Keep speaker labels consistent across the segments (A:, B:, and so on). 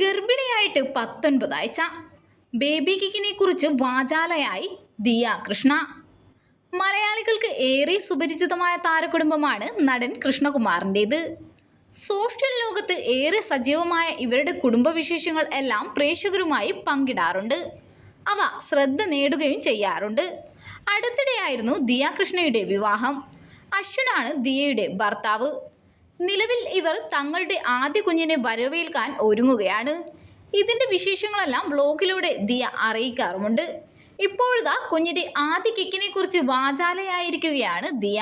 A: ഗർഭിണിയായിട്ട് പത്തൊൻപത് ആഴ്ച ബേബി കിക്കിനെ കുറിച്ച് വാചാലയായി ദിയ കൃഷ്ണ. മലയാളികൾക്ക് ഏറെ സുപരിചിതമായ താരകുടുംബമാണ് നടൻ കൃഷ്ണകുമാറിന്റേത്. സോഷ്യൽ ലോകത്ത് ഏറെ സജീവമായ ഇവരുടെ കുടുംബവിശേഷങ്ങൾ എല്ലാം പ്രേക്ഷകരുമായി പങ്കിടാറുണ്ട്. അവ ശ്രദ്ധ നേടുകയും ചെയ്യാറുണ്ട്. അടുത്തിടെയായിരുന്നു ദിയ കൃഷ്ണയുടെ വിവാഹം. അശ്വനാണ് ദിയയുടെ ഭർത്താവ്. നിലവിൽ ഇവർ തങ്ങളുടെ ആദ്യ കുഞ്ഞിനെ വരവേൽക്കാൻ ഒരുങ്ങുകയാണ്. ഇതിന്റെ വിശേഷങ്ങളെല്ലാം ബ്ലോഗിലൂടെ ദിയ അറിയിക്കാറുമുണ്ട്. ഇപ്പോഴതാ കുഞ്ഞിന്റെ ആദ്യ കിക്കിനെ കുറിച്ച് വാചാലയായിരിക്കുകയാണ് ദിയ.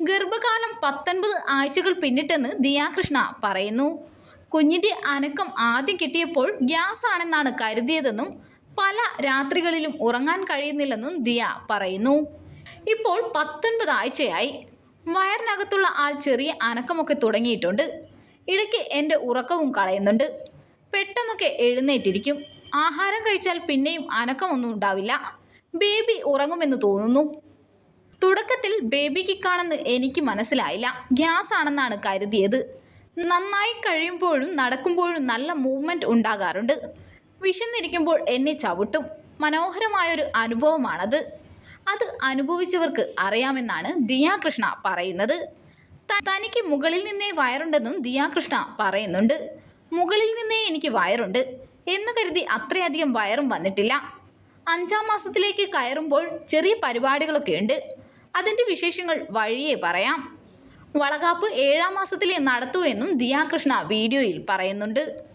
A: ഗർഭകാലം പത്തൊൻപത് ആഴ്ചകൾ പിന്നിട്ടെന്ന് ദിയാകൃഷ്ണ പറയുന്നു. കുഞ്ഞിന്റെ അനക്കം ആദ്യം കിട്ടിയപ്പോൾ ഗ്യാസ് ആണെന്നാണ് കരുതിയതെന്നും പല രാത്രികളിലും ഉറങ്ങാൻ കഴിയുന്നില്ലെന്നും ദിയ പറയുന്നു. ഇപ്പോൾ പത്തൊൻപത് ആഴ്ചയായി. വയറിനകത്തുള്ള ആൾ ചെറിയ അനക്കമൊക്കെ തുടങ്ങിയിട്ടുണ്ട്. ഇടയ്ക്ക് എന്റെ ഉറക്കവും കളയുന്നുണ്ട്. പെട്ടെന്നൊക്കെ എഴുന്നേറ്റിരിക്കും. ആഹാരം കഴിച്ചാൽ പിന്നെയും അനക്കമൊന്നും ഉണ്ടാവില്ല. ബേബി ഉറങ്ങുമെന്ന് തോന്നുന്നു. തുടക്കത്തിൽ ബേബിക്ക് കാണെന്ന് എനിക്ക് മനസ്സിലായില്ല. ഗ്യാസ് ആണെന്നാണ് കരുതിയത്. നന്നായി കഴിയുമ്പോഴും നടക്കുമ്പോഴും നല്ല മൂവ്മെന്റ് ഉണ്ടാകാറുണ്ട്. വിശന്നിരിക്കുമ്പോൾ എന്നെ ചവിട്ടും. മനോഹരമായൊരു അനുഭവമാണത്. അത് അനുഭവിച്ചവർക്ക് അറിയാമെന്നാണ് ദിയാകൃഷ്ണ പറയുന്നത്. തനിക്ക് മുകളിൽ നിന്നേ വയറുണ്ടെന്നും ദിയാകൃഷ്ണ പറയുന്നുണ്ട്. മുകളിൽ നിന്നേ എനിക്ക് വയറുണ്ട് എന്ന് കരുതി അത്രയധികം വയറും വന്നിട്ടില്ല. അഞ്ചാം മാസത്തിലേക്ക് കയറുമ്പോൾ ചെറിയ പരിപാടികളൊക്കെ ഉണ്ട്. അതിന്റെ വിശേഷങ്ങൾ വഴിയെ പറയാം. വളകാപ്പ് ഏഴാം മാസത്തിലേ നടത്തൂ എന്നും ദിയാകൃഷ്ണ വീഡിയോയിൽ പറയുന്നുണ്ട്.